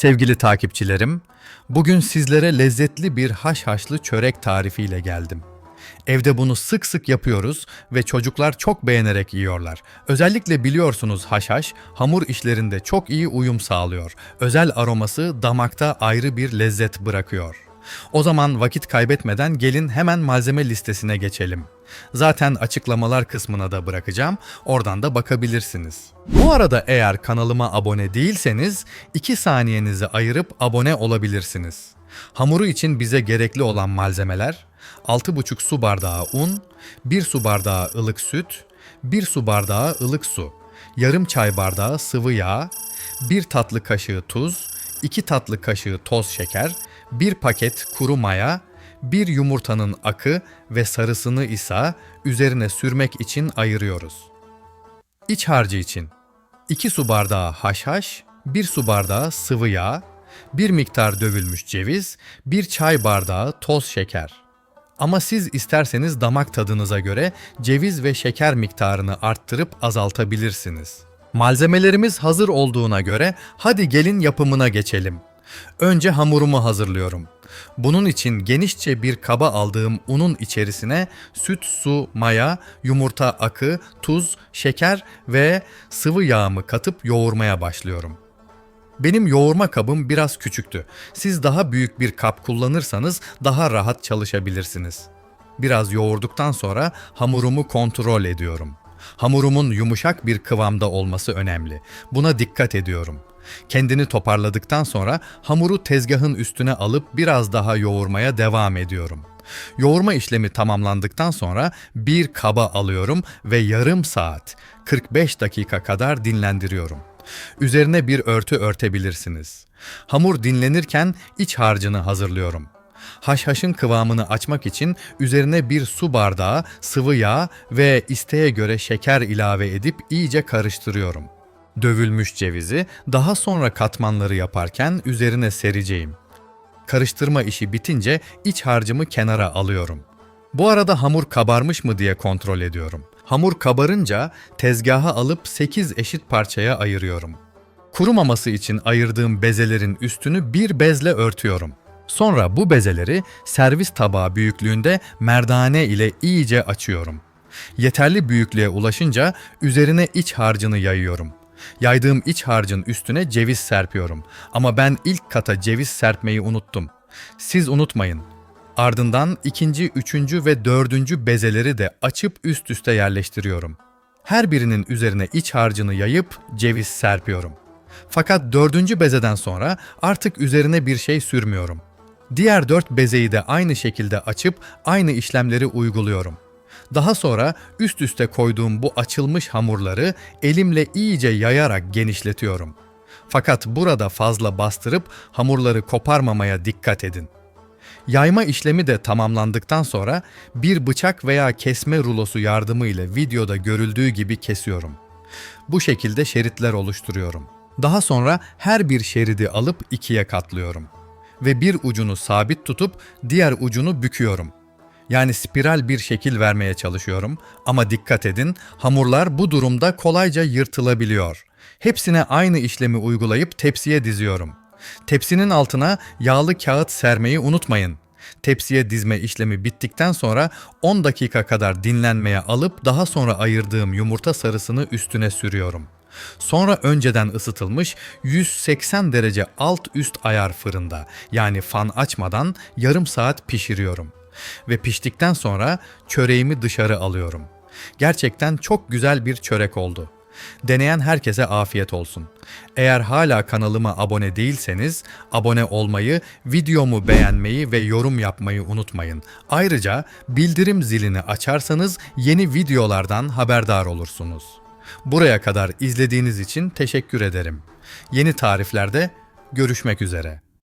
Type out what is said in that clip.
Sevgili takipçilerim, bugün sizlere lezzetli bir haşhaşlı çörek tarifiyle geldim. Evde bunu sık sık yapıyoruz ve çocuklar çok beğenerek yiyorlar. Özellikle biliyorsunuz haşhaş hamur işlerinde çok iyi uyum sağlıyor. Özel aroması damakta ayrı bir lezzet bırakıyor. O zaman vakit kaybetmeden gelin hemen malzeme listesine geçelim. Zaten açıklamalar kısmına da bırakacağım. Oradan da bakabilirsiniz. Bu arada eğer kanalıma abone değilseniz 2 saniyenizi ayırıp abone olabilirsiniz. Hamuru için bize gerekli olan malzemeler 6,5 su bardağı un, 1 su bardağı ılık süt, 1 su bardağı ılık su, yarım çay bardağı sıvı yağ, 1 tatlı kaşığı tuz, 2 tatlı kaşığı toz şeker, 1 paket kuru maya, 1 yumurtanın akı ve sarısını ise üzerine sürmek için ayırıyoruz. İç harcı için 2 su bardağı haşhaş, 1 su bardağı sıvı yağ, 1 miktar dövülmüş ceviz, 1 çay bardağı toz şeker. Ama siz isterseniz damak tadınıza göre ceviz ve şeker miktarını arttırıp azaltabilirsiniz. Malzemelerimiz hazır olduğuna göre hadi gelin yapımına geçelim. Önce hamurumu hazırlıyorum. Bunun için genişçe bir kaba aldığım unun içerisine süt, su, maya, yumurta akı, tuz, şeker ve sıvı yağımı katıp yoğurmaya başlıyorum. Benim yoğurma kabım biraz küçüktü. Siz daha büyük bir kap kullanırsanız daha rahat çalışabilirsiniz. Biraz yoğurduktan sonra hamurumu kontrol ediyorum. Hamurumun yumuşak bir kıvamda olması önemli. Buna dikkat ediyorum. Kendini toparladıktan sonra hamuru tezgahın üstüne alıp biraz daha yoğurmaya devam ediyorum. Yoğurma işlemi tamamlandıktan sonra bir kaba alıyorum ve yarım saat 45 dakika kadar dinlendiriyorum. Üzerine bir örtü örtebilirsiniz. Hamur dinlenirken iç harcını hazırlıyorum. Haşhaşın kıvamını açmak için üzerine bir su bardağı sıvı yağ ve isteğe göre şeker ilave edip iyice karıştırıyorum. Dövülmüş cevizi daha sonra katmanları yaparken üzerine sereceğim. Karıştırma işi bitince iç harcımı kenara alıyorum. Bu arada hamur kabarmış mı diye kontrol ediyorum. Hamur kabarınca tezgaha alıp 8 eşit parçaya ayırıyorum. Kurumaması için ayırdığım bezelerin üstünü bir bezle örtüyorum. Sonra bu bezeleri servis tabağı büyüklüğünde merdane ile iyice açıyorum. Yeterli büyüklüğe ulaşınca üzerine iç harcını yayıyorum. Yaydığım iç harcın üstüne ceviz serpiyorum. Ama ben ilk kata ceviz serpmeyi unuttum. Siz unutmayın. Ardından ikinci, üçüncü ve dördüncü bezeleri de açıp üst üste yerleştiriyorum. Her birinin üzerine iç harcını yayıp ceviz serpiyorum. Fakat dördüncü bezeden sonra artık üzerine bir şey sürmüyorum. Diğer dört bezeyi de aynı şekilde açıp aynı işlemleri uyguluyorum. Daha sonra üst üste koyduğum bu açılmış hamurları elimle iyice yayarak genişletiyorum. Fakat burada fazla bastırıp hamurları koparmamaya dikkat edin. Yayma işlemi de tamamlandıktan sonra bir bıçak veya kesme rulosu yardımıyla videoda görüldüğü gibi kesiyorum. Bu şekilde şeritler oluşturuyorum. Daha sonra her bir şeridi alıp ikiye katlıyorum ve bir ucunu sabit tutup diğer ucunu büküyorum. Yani spiral bir şekil vermeye çalışıyorum ama dikkat edin hamurlar bu durumda kolayca yırtılabiliyor. Hepsine aynı işlemi uygulayıp tepsiye diziyorum. Tepsinin altına yağlı kağıt sermeyi unutmayın. Tepsiye dizme işlemi bittikten sonra 10 dakika kadar dinlenmeye alıp daha sonra ayırdığım yumurta sarısını üstüne sürüyorum. Sonra önceden ısıtılmış 180 derece alt üst ayar fırında yani fan açmadan yarım saat pişiriyorum. Ve piştikten sonra çöreğimi dışarı alıyorum. Gerçekten çok güzel bir çörek oldu. Deneyen herkese afiyet olsun. Eğer hala kanalıma abone değilseniz abone olmayı, videomu beğenmeyi ve yorum yapmayı unutmayın. Ayrıca bildirim zilini açarsanız yeni videolardan haberdar olursunuz. Buraya kadar izlediğiniz için teşekkür ederim. Yeni tariflerde görüşmek üzere.